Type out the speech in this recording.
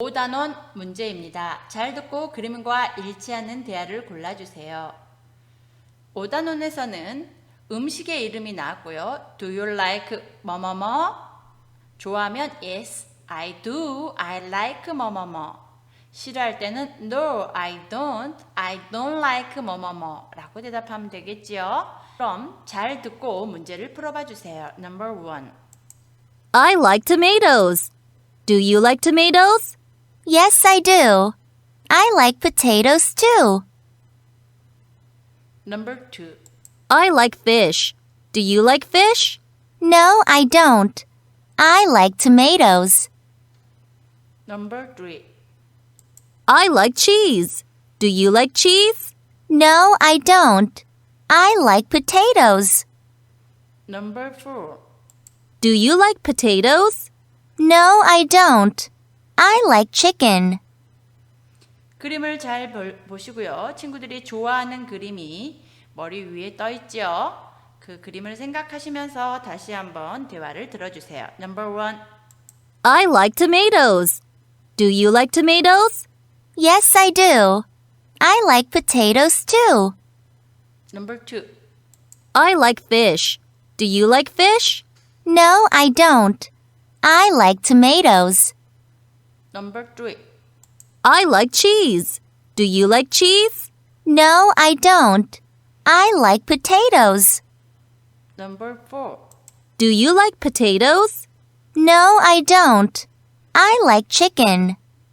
5단원 문제입니다. 잘 듣고 그림과 일치하는 대화를 골라주세요. 5단원에서는 음식의 이름이 나왔고요. Do you like 뭐뭐뭐? 좋아하면 yes, I do. I like 뭐뭐뭐. 싫어할 때는 no, I don't. I don't like 뭐뭐뭐 라고 대답하면 되겠지요. 그럼 잘 듣고 문제를 풀어봐 주세요. Number one. I like tomatoes. Do you like tomatoes? Yes, I do. I like potatoes too. Number two. I like fish. Do you like fish? No, I don't. I like tomatoes. Number three. I like cheese. Do you like cheese? No, I don't. I like potatoes. Number four. Do you like potatoes? No, I don't. I like chicken. 그림을 잘 볼- 보시고요. 친구들이 좋아하는 그림이 머리 위에 떠 있죠. 그 그림을 생각하시면서 다시 한번 대화를 들어주세요. Number one. I like tomatoes. Do you like tomatoes? Yes, I do. I like potatoes too. Number two. I like fish. Do you like fish? No, I don't. I like tomatoes. Number three. I like cheese. Do you like cheese? No, I don't. I like potatoes. Number four. Do you like potatoes? No, I don't. I like chicken.